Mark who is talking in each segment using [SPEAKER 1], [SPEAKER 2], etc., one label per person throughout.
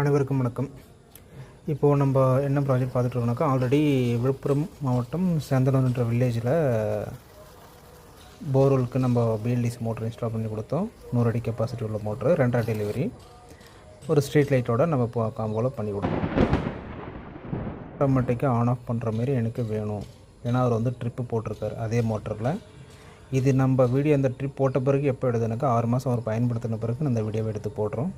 [SPEAKER 1] அனைவருக்கும் வணக்கம். இப்போது நம்ம என்ன ப்ராஜெக்ட் பார்த்துட்டுருக்கோம்னாக்கா ஆல்ரெடி விழுப்புரம் மாவட்டம் சேந்தனம்ன்ற வில்லேஜில் போர்வெலுக்கு நம்ம பிஎல்டிசி மோட்டர் இன்ஸ்டால் பண்ணி கொடுத்தோம். நூறு அடி கெப்பாசிட்டி உள்ள மோட்ரு ரெண்டரை டெலிவரி ஒரு ஸ்ட்ரீட் லைட்டோட நம்ம இப்போ காம்போவில் பண்ணி கொடுத்தோம். ஆட்டோமேட்டிக்காக ஆன் ஆஃப் பண்ணுற மாரி எனக்கு வேணும். ஏன்னா அவர் வந்து ட்ரிப்பு போட்டிருக்காரு அதே மோட்டரில் இது நம்ம வீடியோ அந்த ட்ரிப் போட்ட பிறகு எப்போ எடுதுனாக்கா ஆறு மாதம் அவர் பயன்படுத்தின பிறகு அந்த வீடியோவை எடுத்து போடுறோம்.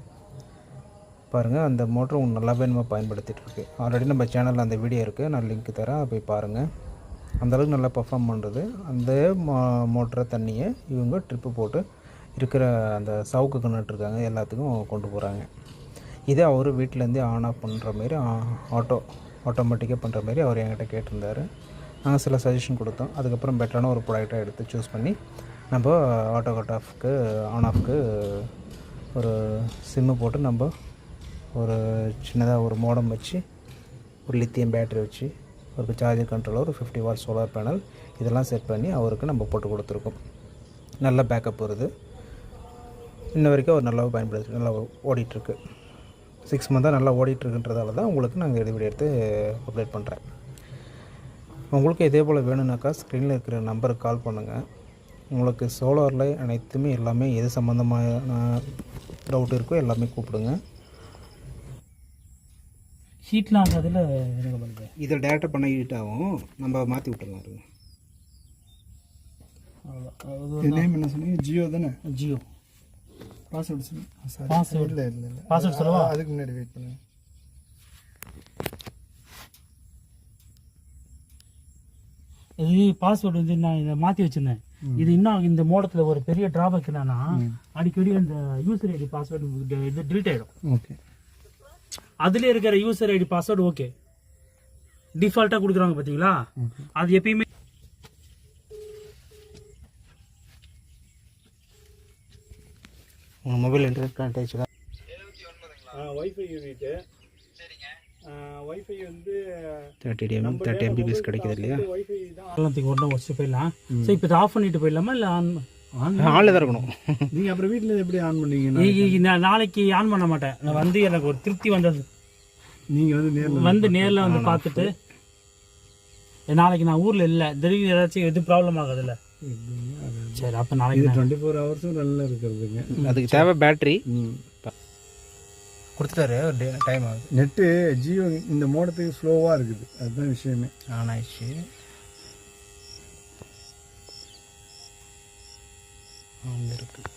[SPEAKER 1] பாருங்கள் அந்த மோட்ரு உங்களுக்கு நல்லாவே நம்ம பயன்படுத்திகிட்ருக்கு ஆல்ரெடி நம்ம சேனலில் அந்த வீடியோ இருக்குது நான் லிங்க் தரேன் அதை போய் பாருங்கள் அந்தளவுக்கு நல்லா பர்ஃபார்ம் பண்ணுறது அந்த மோ மோட்டரை தண்ணியை இவங்க ட்ரிப்பு போட்டு இருக்கிற அந்த சவுக்கு கிணறு இருக்காங்க எல்லாத்துக்கும் கொண்டு போகிறாங்க இதே அவர் வீட்டிலேருந்தே ஆன் ஆஃப் பண்ணுற மாரி ஆட்டோ ஆட்டோமேட்டிக்காக பண்ணுற மாரி அவர் என்கிட்ட கேட்டிருந்தார். நாங்கள் சில சஜஷன் கொடுத்தோம். அதுக்கப்புறம் பெட்டரான ஒரு ப்ராடக்டாக எடுத்து சூஸ் பண்ணி நம்ம ஆட்டோ கட் ஆஃப்க்கு ஆன் ஆஃப்க்கு ஒரு சிம்மு போட்டு நம்ம ஒரு சின்னதாக ஒரு மோடம் வச்சு ஒரு லித்தியம் பேட்டரி வச்சு ஒரு சார்ஜர் கண்ட்ரோலர் ஒரு ஃபிஃப்டி வாட் சோலார் பேனல் இதெல்லாம் செட் பண்ணி அவருக்கு நம்ம போட்டு கொடுத்துருக்கோம். நல்ல பேக்கப் வருது. இன்ன வரைக்கும் அவர் நல்லா பயன்படுத்தி நல்லா ஓடிட்டுருக்கு. சிக்ஸ் மந்தாக நல்லா ஓடிட்டுருக்குன்றதால தான் உங்களுக்கு நாங்கள் இது எடுத்து அப்டேட் பண்ணுறேன் உங்களுக்கு இதே போல் வேணும்னாக்கா ஸ்க்ரீனில் இருக்கிற நம்பருக்கு கால் பண்ணுங்கள் உங்களுக்கு சோலாரில் அனைத்துமே எல்லாமே எது சம்மந்தமான டவுட் இருக்கோ எல்லாமே கூப்பிடுங்க.
[SPEAKER 2] ஹீட்லாம் ஆகாதுல எனக்கு பண்ணுறேன்
[SPEAKER 1] இதில் டேரெக்டாக பண்ண ஹீட் ஆகும் நம்ம மாற்றி விட்டுறலாம் இருங்க
[SPEAKER 3] நேம் என்ன சொன்னீங்க? ஜியோ தானே?
[SPEAKER 2] ஜியோ.
[SPEAKER 3] Password sorry
[SPEAKER 2] Password.
[SPEAKER 3] இல்லை இல்லை
[SPEAKER 2] Password சொல்லவா?
[SPEAKER 3] அதுக்கு முன்னாடி வெயிட் பண்ணுங்க.
[SPEAKER 2] இது பாஸ்வேர்டு வந்து நான் இதை மாற்றி வச்சிருந்தேன். இது இன்னும் இந்த மோடத்தில் ஒரு பெரிய டிராபேக் என்னன்னா அடிக்கடி அந்த யூசர் ஐடி பாஸ்வேர்டு இது டிலீட் ஆகிடும்
[SPEAKER 3] ஓகே
[SPEAKER 2] அதுல இருக்கிற யூசர் ஐடி பாஸ்வேர்டு ஓகே டிஃபால்ட்டாக கொடுக்குறாங்க பார்த்தீங்களா அது எப்பயுமே
[SPEAKER 1] உங்கள் மொபைல் இன்டர்நெட் கனெக்ட் ஆயிடுச்சுல?
[SPEAKER 3] வைஃபை யூனிட்டு வைஃபை வந்து
[SPEAKER 1] தேர்ட்டி டிஎம் தேர்ட்டி எம்பிபிஎஸ் கிடைக்குது இல்லையா?
[SPEAKER 3] வைஃபை தான்.
[SPEAKER 2] எல்லாத்துக்கும் ஒன்றும் வச்சுட்டு போயிடலாம் ஸோ இப்போ இதை ஆஃப் பண்ணிட்டு போயிடலாமா? இல்லை ஆன்
[SPEAKER 1] ஆளில் தான் இருக்கணும்.
[SPEAKER 3] நீங்கள் அப்புறம் வீட்டில் எப்படி ஆன் பண்ணீங்க
[SPEAKER 2] நான் நாளைக்கு ஆன் பண்ண மாட்டேன். நான் வந்து எனக்கு ஒரு திருப்தி வந்தது.
[SPEAKER 3] நீங்கள் வந்து நேரில்
[SPEAKER 2] வந்து நேர்ல வந்து பார்த்துட்டு நாளைக்கு நான் ஊர்ல இல்ல. திடீர்னு ஏதாச்சும் எது ப்ராப்ளம் ஆகுதுல்ல? சரி அப்ப நாளைக்கு
[SPEAKER 3] டுவெண்ட்டி ஃபோர் ஹவர்ஸும் நல்லா இருக்கிறதுங்க.
[SPEAKER 1] அதுக்கு தேவை பேட்ரி கொடுத்துட்டாரு டைம் ஆகுது.
[SPEAKER 3] நெட்டு ஜியோ இந்த மோடத்துக்கு ஸ்லோவாக இருக்குது. அதுதான் விஷயமே.
[SPEAKER 1] ஆன் ஆயிடுச்சு. அங்கே இருக்குது